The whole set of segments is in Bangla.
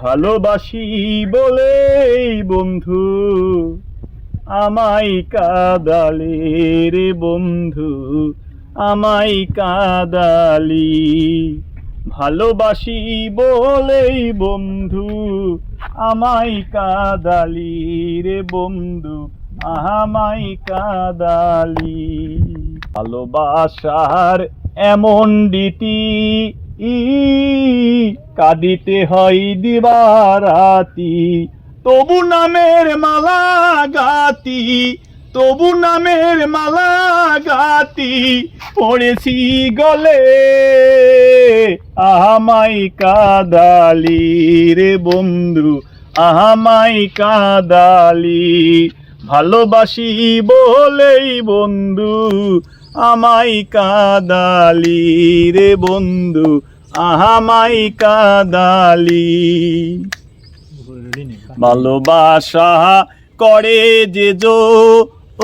ভালোবাসি বলে বন্ধু, আমায় কাদালে রে বন্ধু, আমায় কাদালি। ভালোবাসি বলেই বন্ধু, আমায় কাদালি রে বন্ধু, আমায় কাদালি। ভালোবাসার এমন ডিটি ই কাঁদিতে হয় দিবারাতি। তবু নামের মালা গাতি, তবু নামের মালা গাতি, পড়েছি গলে। আহামাই কাদালি রে বন্ধু আহামাই কাদালি ভালোবাসি বলেই বন্ধু আমাই কাদালি রে বন্ধু আহামাই কাদালি। ভালোবাসা করে যে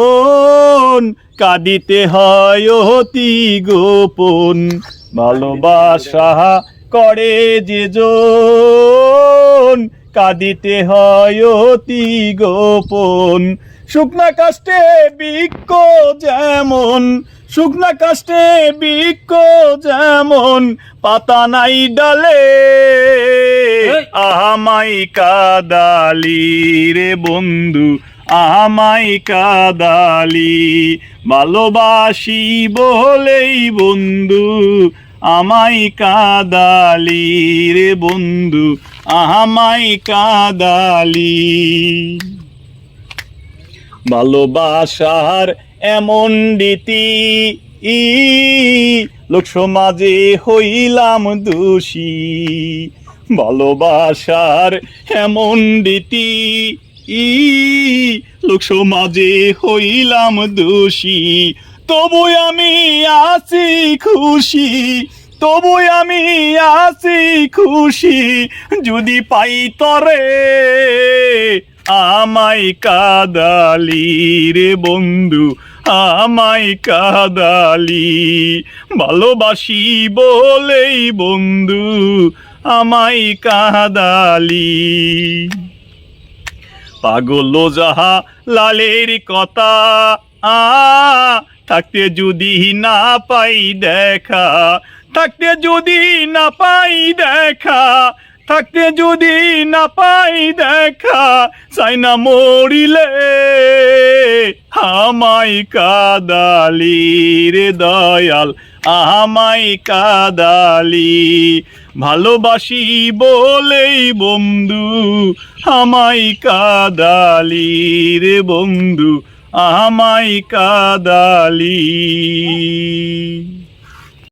ওন কাঁদিতে হয় অতি গোপন। ভালোবাসা করে যে জন কাঁদিতে হয় অতি গোপন। শুকনা কাষ্টে বৃক্ষ যেমন শুকনা কাষ্টে বৃক্ষ যেমন পাতা নাই ডালে আহামাই কাদালি রে বন্ধু আহামাই কাদালি। ভালোবাসি বলেই বন্ধু আমাই কাদালি রে বন্ধু আহামাই কাদালি। ভালোবাসার এমন রীতি, ই, লোক সমাজে হইলাম দোষী। ভালোবাসার এমন রীতি, ই, লোক সমাজে হইলাম দোষী। তবু আমি আছি খুশি তবু আমি আছি খুশি, যদি পাই তরে আমাই কাদালি রে বন্ধু আমাই কাদালি। ভালোবাসি বলেই বন্ধু আমাই কাদালি। পাগল যাহা লালের কথা, আ, থাকতে যদি না পাই দেখা থাকতে যদি না পাই দেখা, থাকতে যদি না পাই দেখা, চাই না মরিলে আমাই কাদালি রে দয়াল আমাই কাদালি। ভালোবাসি বলেই বন্ধু আমাই কাদালি রে বন্ধু আমাই কাদালি।